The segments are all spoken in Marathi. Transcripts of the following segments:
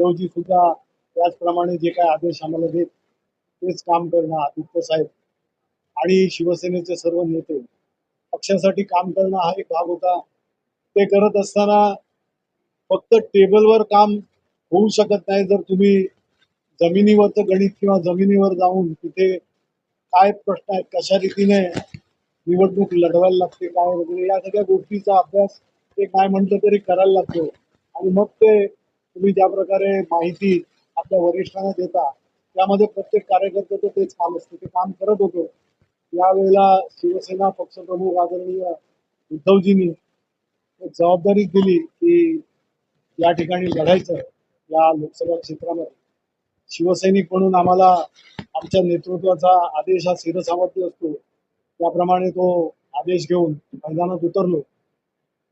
उद्धवजी सुद्धा त्याचप्रमाणे जे काय आदेश आम्हाला देत तेच काम करणं आदित्य साहेब आणि शिवसेनेचे सर्व नेते. पक्षासाठी काम करणं हा एक भाग होता. ते करत असताना फक्त टेबलवर काम होऊ शकत नाही. जर तुम्ही जमिनीवरचं गणित किंवा जमिनीवर जाऊन तिथे काय प्रश्न आहेत कशा रीतीने निवडणूक लढवायला लागते काय वगैरे या सगळ्या गोष्टीचा अभ्यास ते काय म्हटलं तरी करायला लागतो. आणि मग ते तुम्ही ज्या प्रकारे माहिती आपल्या वरिष्ठांना देता त्यामध्ये प्रत्येक कार्यकर्त्याचं तेच काम असतं. ते काम करत होतो. यावेळेला शिवसेना पक्षप्रमुख आदरणीय उद्धवजींनी एक जबाबदारी दिली की या ठिकाणी लढायचं या लोकसभा क्षेत्रामध्ये. शिवसैनिक म्हणून आम्हाला आमच्या नेतृत्वाचा आदेश हा शिरसावरती असतो. त्याप्रमाणे तो आदेश घेऊन मैदानात उतरलो.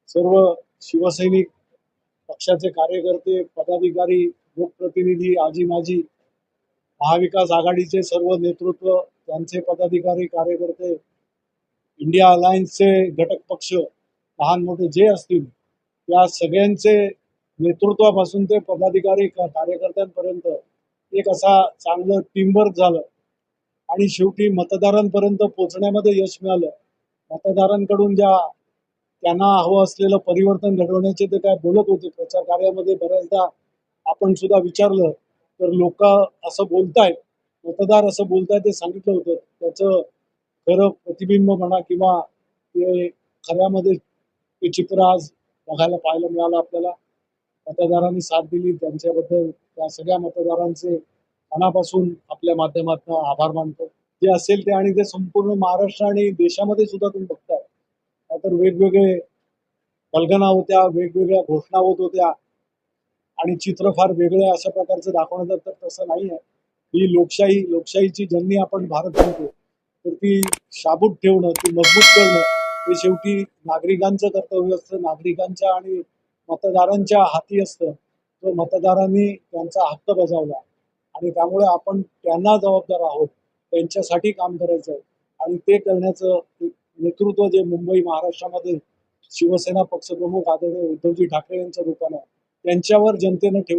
सर्व शिवसैनिक पक्षाचे कार्यकर्ते पदाधिकारी लोकप्रतिनिधी आजी माजी महाविकास आघाडीचे सर्व नेतृत्व त्यांचे पदाधिकारी कार्यकर्ते इंडिया अलायन्सचे घटक पक्ष लहान मोठे जे असतील त्या सगळ्यांचे नेतृत्वापासून ते पदाधिकारी कार्यकर्त्यांपर्यंत एक असा चांगलं टीमवर्क झालं. आणि शेवटी मतदारांपर्यंत पोहोचण्यामध्ये यश मिळालं. मतदारांकडून ज्या त्यांना हवं असलेलं परिवर्तन घडवण्याचे ते काय बोलत होते. प्रचार कार्यामध्ये बऱ्याचदा आपण सुद्धा विचारलं तर लोक असं बोलतायत मतदार असं बोलतायत ते सांगितलं होतं. त्याचं खरं प्रतिबिंब म्हणा किंवा ते खऱ्यामध्ये ते चित्र आज बघायला पाहायला मिळालं आपल्याला. मतदारांनी साथ दिली. त्यांच्याबद्दल त्या सगळ्या मतदारांचे मनापासून आपल्या माध्यमातून आभार मानतो. जे असेल ते आणि ते संपूर्ण महाराष्ट्र आणि देशामध्ये सुद्धा तुम्ही बघतो. तर वेगवेगळे कल्पना होत्या वेगवेगळ्या घोषणा होत होत्या. आणि चित्र फार वेगळं अशा प्रकारचं दाखवण्यात तर तसं नाही आहे ही लोकशाही लोकशाहीची जननी आपण भारत म्हणतो तर ती शाबूत ठेवणं ती मजबूत करणं हे शेवटी नागरिकांचं कर्तव्य असतं. नागरिकांच्या आणि मतदारांच्या हाती असतं. तो मतदारांनी त्यांचा हक्क बजावला. आणि त्यामुळे आपण त्यांना जबाबदार आहोत. त्यांच्यासाठी काम करायचं. आणि ते करण्याचं नेतृत्व जे मुंबई महाराष्ट्रामध्ये शिवसेना पक्षप्रमुख आदरणीय उद्धवजी ठाकरे यांच्या रूपानं त्यांच्यावर जनतेनं ठेवलं